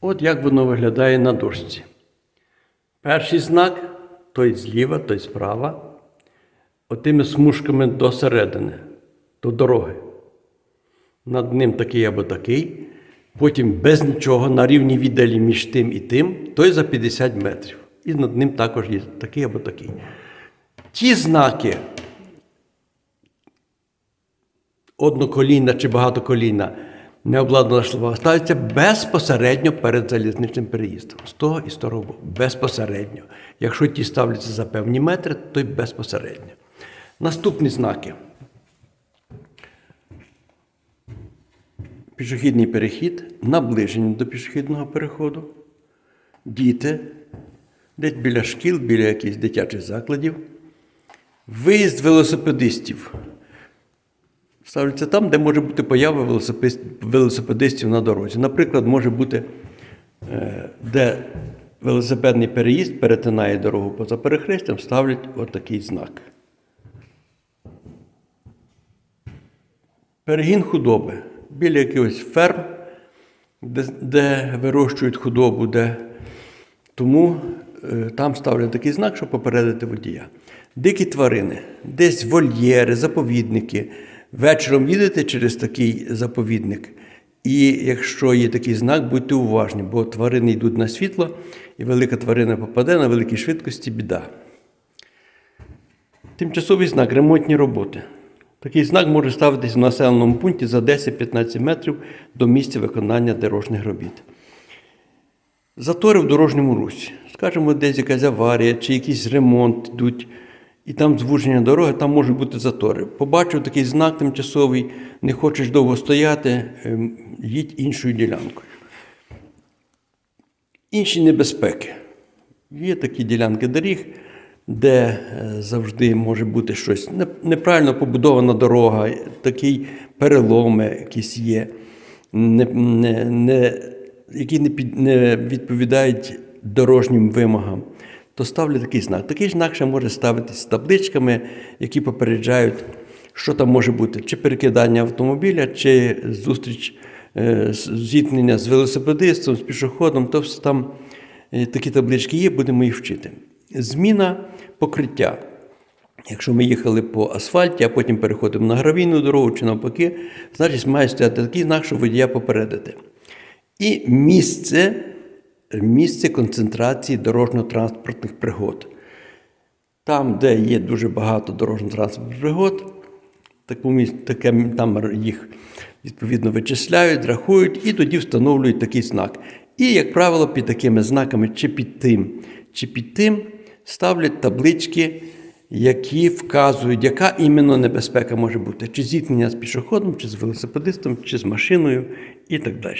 От як воно виглядає на дошці. Перший знак той зліва, той справа, отими смужками до середини, до дороги. Над ним такий або такий, потім без нічого на рівні віддалі між тим і тим, той за 50 метрів. І над ним також є такий або такий. Ті знаки одноколійна чи багатоколійна необладнана шлюба ставиться безпосередньо перед залізничним переїздом. З того і з того боку. Безпосередньо. Якщо ті ставляться за певні метри, то й безпосередньо. Наступні знаки. Пішохідний перехід, наближення до пішохідного переходу, діти, десь біля шкіл, біля якихось дитячих закладів, виїзд велосипедистів. Ставляться там, де може бути поява велосипедистів, на дорозі. Наприклад, може бути, е, де велосипедний переїзд перетинає дорогу поза перехрестям, ставлять отакий знак. Перегін худоби біля якихось ферм, де, де вирощують худобу, де тому е, там ставлять такий знак, щоб попередити водія. Дикі тварини, десь вольєри, заповідники. Вечором їдете через такий заповідник. І якщо є такий знак, будьте уважні, бо тварини йдуть на світло, і велика тварина попаде на великій швидкості біда. Тимчасовий знак ремонтні роботи. Такий знак може ставитись в населеному пункті за 10-15 метрів до місця виконання дорожніх робіт. Затори в дорожньому русі. Скажімо, десь якась аварія чи якийсь ремонт йдуть, і там звуження дороги, там можуть бути затори. Побачив такий знак тимчасовий, не хочеш довго стояти, ем, їдь іншою ділянкою. Інші небезпеки. Є такі ділянки доріг, де е, завжди може бути щось неправильно побудована дорога, такі переломи якісь є, не, не, не, які не, під, не відповідають дорожнім вимогам, то ставлю такий знак. Такий знак ще може ставитися з табличками, які попереджають, що там може бути, чи перекидання автомобіля, чи зустріч е, зіткнення з велосипедистом, з пішоходом, то все там е, такі таблички є, будемо їх вчити. Зміна покриття. Якщо ми їхали по асфальті, а потім переходимо на гравійну дорогу чи навпаки, значить має стояти такий знак, щоб водія попередити. І місце, місце концентрації дорожньо-транспортних пригод. Там, де є дуже багато дорожньо-транспортних пригод, таку міс- таке, там їх відповідно вичисляють, рахують і тоді встановлюють такий знак. І, як правило, під такими знаками, чи під тим, чи під тим, ставлять таблички, які вказують, яка іменно небезпека може бути, чи зіткнення з пішоходом, чи з велосипедистом, чи з машиною і так далі.